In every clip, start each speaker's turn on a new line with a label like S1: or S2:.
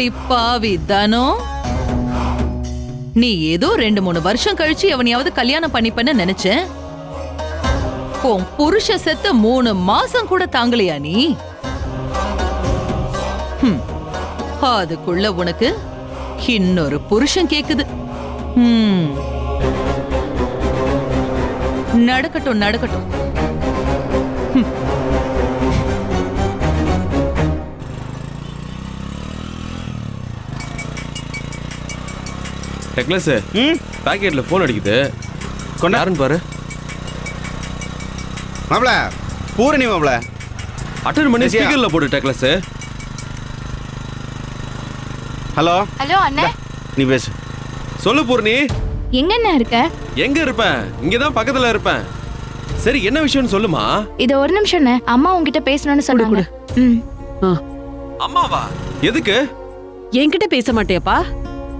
S1: அடி பாவி தனோ? நீ ஏதோ ரெண்டு மூணு வருஷம் கழிச்சு எவனையாவது கல்யாணம் பண்ணிப்பன்னு நினைச்சேன் உன் புருஷ செத்து மூணு மாசம் கூட தாங்கலையா நீ? அதுக்குள்ள உனக்கு இன்னொரு புருஷன் கேக்குது. நடக்கட்டும் நடக்கட்டும்.
S2: டெக்லஸ்
S3: ம்.
S2: பாக்கெட்ல ஃபோன் அடிக்குது.
S3: கொண்டா.
S2: யாருன்னு பாரு.
S3: மாப்பிள பூரணி மாப்பிள.
S2: அட்டன் பண்ணி? ஸ்பீக்கர்ல போடு டெக்லஸ்
S3: ஹலோ.
S4: ஹலோ அண்ணே.
S3: நீ பேசு.
S2: சொல்லு பூர்ணி.
S4: எங்கண்ணா இருக்க?
S2: எங்க இருப்பேன்? இங்க தான் பக்கத்துல இருப்பேன். சரி என்ன விஷயம்னு சொல்லுமா?
S4: இது ஒரு நிமிஷம் அண்ணே. அம்மா உங்ககிட்ட பேசணும்னு சொன்னாங்க. ம்.
S5: ஆ.
S2: அம்மாவா? எதுக்கு?
S5: என்கிட்ட பேச மாட்டியாப்பா?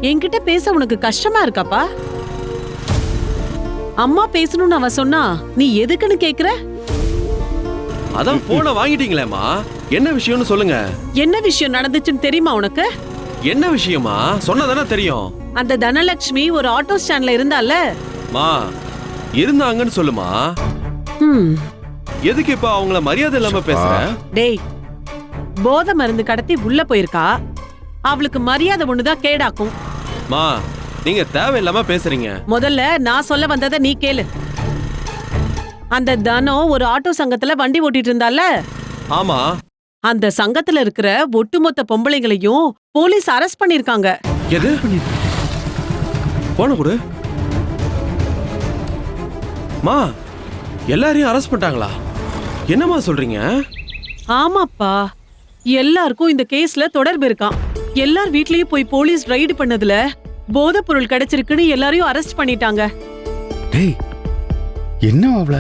S5: என்கிட்ட பேச உனக்கு கஷ்டமா இருக்காப்பா? அம்மா பேசணும்னு அவ சொன்னா நீ எதுக்குன்னு கேக்குற?
S2: அதான் போனை வாங்கிட்டீங்களேம்மா. என்ன விஷயம்னு சொல்லுங்க.
S5: என்ன விஷயம் நடந்துச்சுன்னு தெரியுமா உனக்கு?
S2: என்ன விஷயமா சொன்னதானே தெரியும்.
S5: அந்த தனலட்சுமி ஒரு ஆட்டோ ஸ்டாண்ட்ல இருந்தால
S2: மா இருந்தாங்கன்னு சொல்லுமா.
S5: ம்.
S2: எதுக்கு இப்ப அவங்கள மரியாதை இல்லாம பேசுற?
S5: டேய் போதை மருந்து கடத்தி உள்ள போயிருக்கா? அவளுக்கு மரியாதை ஒண்ணுதான் கேடாக்கும்.
S2: மா நீங்க தேவையில்லாம பேசுறீங்க.
S5: முதல்ல நான் சொல்ல வந்ததை நீ கேளு. அந்த தனம் ஒரு ஆட்டோ சங்கத்துல வண்டி ஓட்டிட்டு இருந்தால
S2: ஆமா.
S5: அந்த சங்கத்துல இருக்கிற ஒட்டுமொத்த பொம்பளைங்களையும் போலீஸ் அரெஸ்ட் பண்ணிருக்காங்க.
S2: எது? போன கொடு. மா எல்லாரையும் அரெஸ்ட் பண்ணிட்டாங்களா? என்னம்மா சொல்றீங்க?
S5: ஆமாப்பா. எல்லாருக்கும் இந்த கேஸ்ல தொடர்பு இருக்கான் எல்லார் வீட்லயும் போய் போலீஸ் ரைடு பண்ணதுல போதைப் பொருள் கிடைச்சிருக்குன்னு எல்லாரையும் அரெஸ்ட் பண்ணிட்டாங்க.
S3: டேய் என்ன மாப்பிள?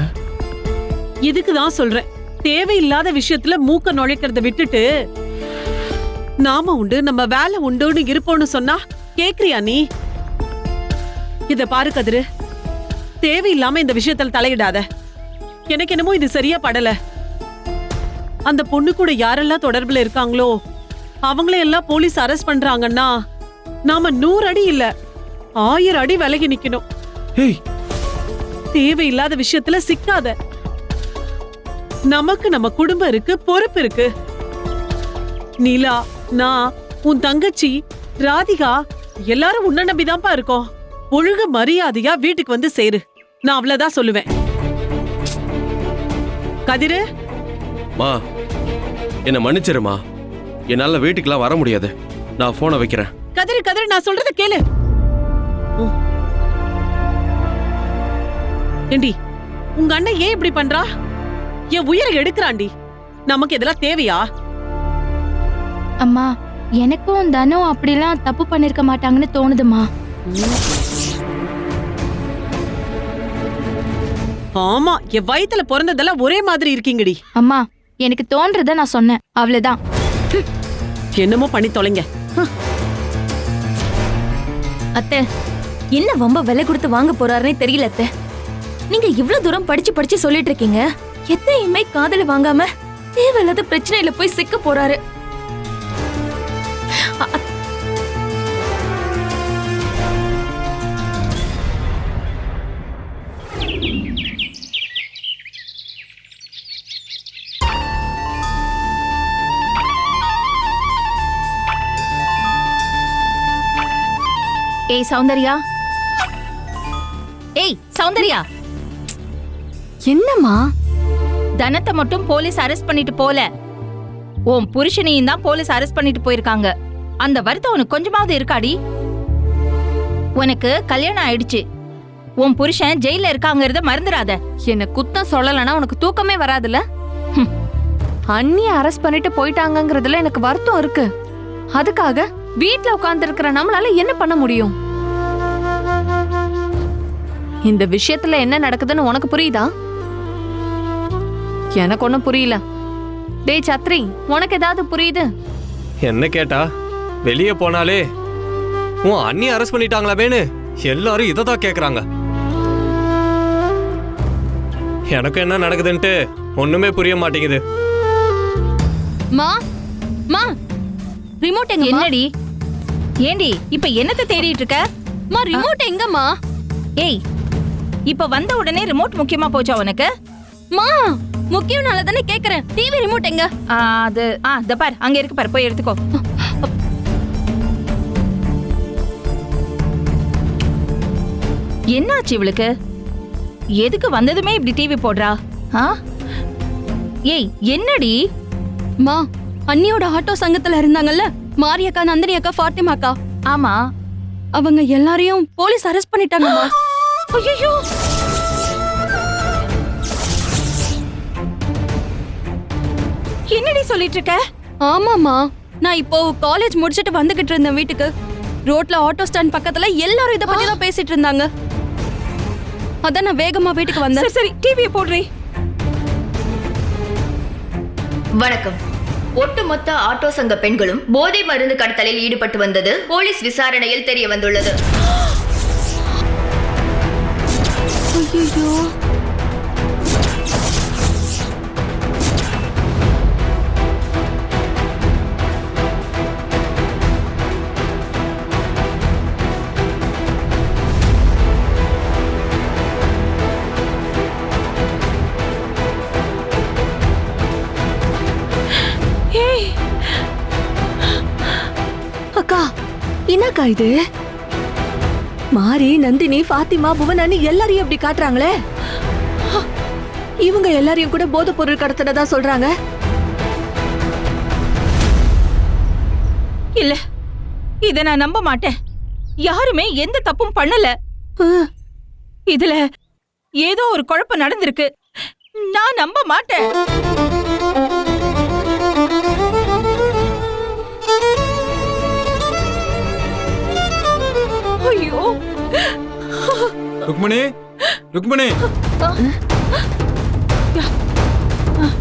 S5: இதுக்கு தான் சொல்றேன். தேவையில்லாத விஷயத்துல மூக்க நுழைக்கிறத விட்டுட்டு நாம உண்டு நம்ம வேலை உண்டுன்னு இருப்போம்னு சொன்னா கேக்குறியா நீ? இத பாரு கதிரு. தேவையில்லாம இந்த விஷயத்துல தலையிடாத. எனக்கு என்னமோ இது சரியா படல. அந்த பொண்ணு கூட யாரெல்லாம் தொடர்புல இருக்காங்களோ அவங்கள எல்லாம் போலீஸ் அரெஸ்ட் பண்றாங்கன்னா நாம நூறு அடி இல்ல. ஆயிரம் அடி விலகி நிக்கணும். தேவையில்லாத விஷயத்துல சிக்காத. நமக்கு நம்ம குடும்பம் இருக்கு பொறுப்பு இருக்கு. நீலா நான் உன் தங்கச்சி ராதிகா எல்லாரும் உன்ன நம்பிதான்ப்பா இருக்கோம். ஒழுங்கு மரியாதையா வீட்டுக்கு வந்து சேரு. நான் அவ்வளவுதான் சொல்லுவேன். கதிரு?
S2: மா என்ன மன்னிச்சிருமா. என்னால வீட்டுக்கெல்லாம் வர முடியாது. நான் போனை வைக்கிறேன்.
S5: கதிரு நான் சொல்றத கேளு. ஏண்டி உங்க அண்ணன் ஏன் இப்படி பண்றா? என் உயிரை எடுக்கிறான்டி நமக்கு இதெல்லாம் தேவையா?
S4: அம்மா எனக்கும் தனம் அப்படிலாம் தப்பு பண்ணிருக்க மாட்டாங்கன்னு தோணுதுமா
S5: ஆமா என் வயித்துல பிறந்ததெல்லாம் ஒரே மாதிரி இருக்கீங்கடி.
S4: அம்மா எனக்கு தோன்றத நான் சொன்னேன். அவ்வளவுதான்.
S5: என்னமோ பண்ணி தொலைங்க.
S6: அத்தை என்ன வம்ப விலை கொடுத்து வாங்க போறாருன்னே தெரியல அத்தை. நீங்க இவ்வளவு தூரம் படிச்சு படிச்சு சொல்லிட்டு இருக்கீங்க. எத்தையுமே காதல வாங்காம தேவையில்லாத பிரச்சனையில போய் சிக்க போறாரு. ஏய் சௌந்தர்யா. ஏய் சௌந்தர்யா.
S4: என்னம்மா?
S6: தனத்தை மட்டும் போலீஸ் அரெஸ்ட் பண்ணிட்டு போல. உன் புருஷனையும் தான் போலீஸ் அரெஸ்ட் பண்ணிட்டு போயிருக்காங்க. அந்த வருத்தம் உனக்கு கொஞ்சமாவது இருக்காடி? உனக்கு கல்யாணம் ஆயிடுச்சு. உன் புருஷன் ஜெயில இருக்காங்கறத மறந்துடாத.
S7: என்ன குத்தம் சொல்லலைன்னா உனக்கு தூக்கமே வராதுல்ல? ஹம். அண்ணிய அரெஸ்ட் பண்ணிட்டு போயிட்டாங்கங்கிறதுல எனக்கு வருத்தம் இருக்கு. அதுக்காக வீட்ல உட்கார்ந்து இருக்கிற நம்மளால என்ன பண்ண முடியும்? இந்த விஷயத்துல என்ன நடக்குதுன்னு உனக்கு புரியுதா? எனக்கு ஒண்ணும் புரியல. டேய் சத்ரி உனக்கு ஏதாவது புரியுது?
S8: என்ன கேட்டா? வெளியே போனாலே உன் அண்ணி அரெஸ்ட் பண்ணிட்டாங்களாமேனு எல்லாரும் இதை தான் கேட்குறாங்க எனக்கு என்ன நடக்குதுன்ட்டு ஒண்ணுமே புரிய மாட்டேங்குது.
S7: மா மா. ரிமோட் எங்க
S6: என்னடி? ஏண்டி இப்ப என்னத்த தேடிட்டு இருக்க?
S4: மா ரிமோட் எங்கம்மா?
S6: ஏய் இப்ப வந்த உடனே ரிமோட் முக்கியமா போச்சா உனக்கு?
S4: மா முக்கியம் நாள தானே கேக்குறேன். டிவி ரிமோட் எங்க?
S6: ஆ, அது ஆ இந்த பார் அங்க இருக்கு பார் போய் எடுத்துக்கோ. என்னாச்சு இவளுக்கு? எதுக்கு வந்ததுமே இப்படி டிவி போடுறா? ஆ? ஏய் என்னடி?
S4: மா அண்ணியோட ஆட்டோ சங்கத்துல இருந்தாங்கல்ல? மாரியக்கா நந்தினி அக்கா ஃபாத்திமா அக்கா.
S6: ஆமா.
S4: அவங்க எல்லாரையும் போலீஸ் அரெஸ்ட் பண்ணிட்டாங்கம்மா
S6: ஐயோ என்னடி சொல்லிட்டு இருக்க?
S4: ஆமாமா நான் இப்போ காலேஜ் முடிச்சிட்டு வந்துகிட்டு இருந்தேன் வீட்டுக்கு. ரோட்ல ஆட்டோ ஸ்டாண்ட் பக்கத்துல எல்லாரும் இத பத்தி தான் பேசிட்டு இருந்தாங்க. அதான் நான் வேகமா வீட்டுக்கு வந்தேன்.
S6: சரி சரி டிவியை போடுறி.
S9: வணக்கம். ஒட்டுமொத்த ஆட்டோ சங்க பெண்களும் போதை மருந்து கடத்தலில் ஈடுபட்டு வந்தது போலீஸ் விசாரணையில் தெரிய வந்துள்ளது.
S10: என்னக்கா இது? மாரி நந்தினி ஃபாத்திமா புவனானி எல்லாரையும் அப்படி காட்டுறாங்களே? இவங்க எல்லாரையும் கூட போதைப் பொருள் கடத்தினதா சொல்றாங்க?
S6: இல்ல இத நான் நம்ப மாட்டேன். யாருமே எந்த தப்பும் பண்ணல. இதுல ஏதோ ஒரு குழப்பம் நடந்திருக்கு. நான் நம்ப மாட்டேன்.
S11: ருக்மணி ருக்மணி.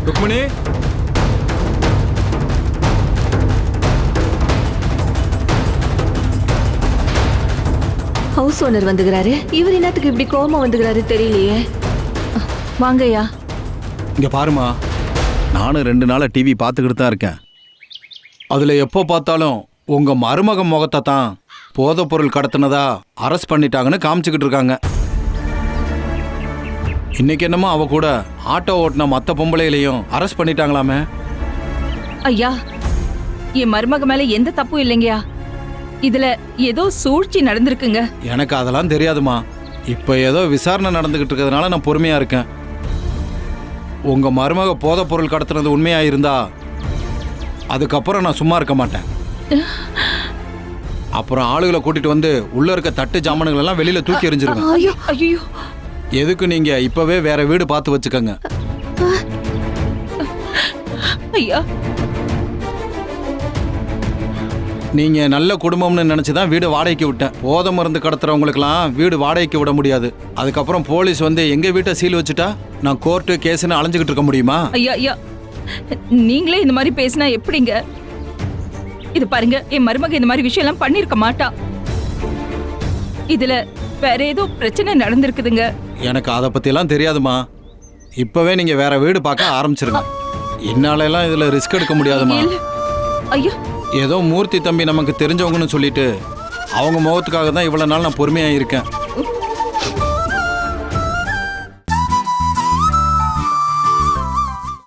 S11: ருக்மணி.
S10: ஹவுஸ் ஓனர் வந்துகிறாரு. இவர் என்னத்துக்கு இப்படி கோபம் வந்துகிறாரு தெரியலையே.
S6: வாங்கய்யா.
S11: இங்க பாருமா நானும் ரெண்டு நாளா டிவி பார்த்துக்கிட்டு தான் இருக்கேன். அதுல எப்போ பார்த்தாலும் உங்க மருமக முகத்தை தான் போதைப் பொருள் கடத்தினதா அரெஸ்ட் பண்ணிட்டாங்கன்னு காமிச்சுக்கிட்டு இருக்காங்க. இன்னைக்கு என்னமோ அவ கூட ஆட்டோ ஓட்டின மற்ற பொம்பளைகளையும் அரெஸ்ட் பண்ணிட்டாங்களாமே.
S6: ஐயா என் மருமக மேல எந்த தப்பும் இல்லைங்கயா இதுல ஏதோ சூழ்ச்சி நடந்திருக்குங்க.
S11: எனக்கு அதெல்லாம் தெரியாதுமா. இப்போ ஏதோ விசாரணை நடந்துகிட்டு இருக்கிறதுனால நான் பொறுமையா இருக்கேன். உங்க மருமக போதைப் பொருள் கடத்துனது உண்மையா இருந்தா அதுக்கப்புறம் நான் சும்மா இருக்க மாட்டேன். அப்புறம் ஆளுகளை கூட்டிட்டு வந்து உள்ள இருக்க தட்டு ஜாமான்கள் எல்லாம் வெளியில தூக்கி எறிஞ்சிருவேன்.
S6: ஐயோ ஐயோ.
S11: எதுக்கு நீங்க இப்பவே வேற வீடு பார்த்து வச்சுக்கோங்க.
S6: ஐயா.
S11: நீங்க நல்ல குடும்பம்னு நினைச்சு தான் வீடு வாடகைக்கு விட்டேன். போதை மருந்து கடத்துறவங்களுக்குலாம் வீடு வாடகைக்கு விட முடியாது. அதுக்கப்புறம் போலீஸ் வந்து எங்க வீட்டை சீல் வச்சுட்டா? நான் கோர்ட்டு கேஸ்னு அலைஞ்சுக்கிட்டு இருக்க முடியுமா?
S6: ஐயா ஐயா. நீங்களே இந்த மாதிரி பேசினா எப்படிங்க? இது பாருங்க என் மருமக இந்த மாதிரி விஷயம் எல்லாம் பண்ணிருக்க மாட்டா. இதுல வேற ஏதோ பிரச்சனை நடந்திருக்குதுங்க.
S11: எனக்கு அதை பத்தியெல்லாம் தெரியாதுமா. இப்பவே நீங்க வேற வீடு பார்க்க ஆரம்பிச்சிருங்க. என்னால எல்லாம் இதுல ரிஸ்க் எடுக்க முடியாதுமா.
S6: ஐயா.
S11: ஏதோ மூர்த்தி தம்பி நமக்கு தெரிஞ்சவங்கன்னு சொல்லிட்டு அவங்க முகத்துக்காக தான் இவ்வளவு நாள் நான் பொறுமையா இருக்கேன்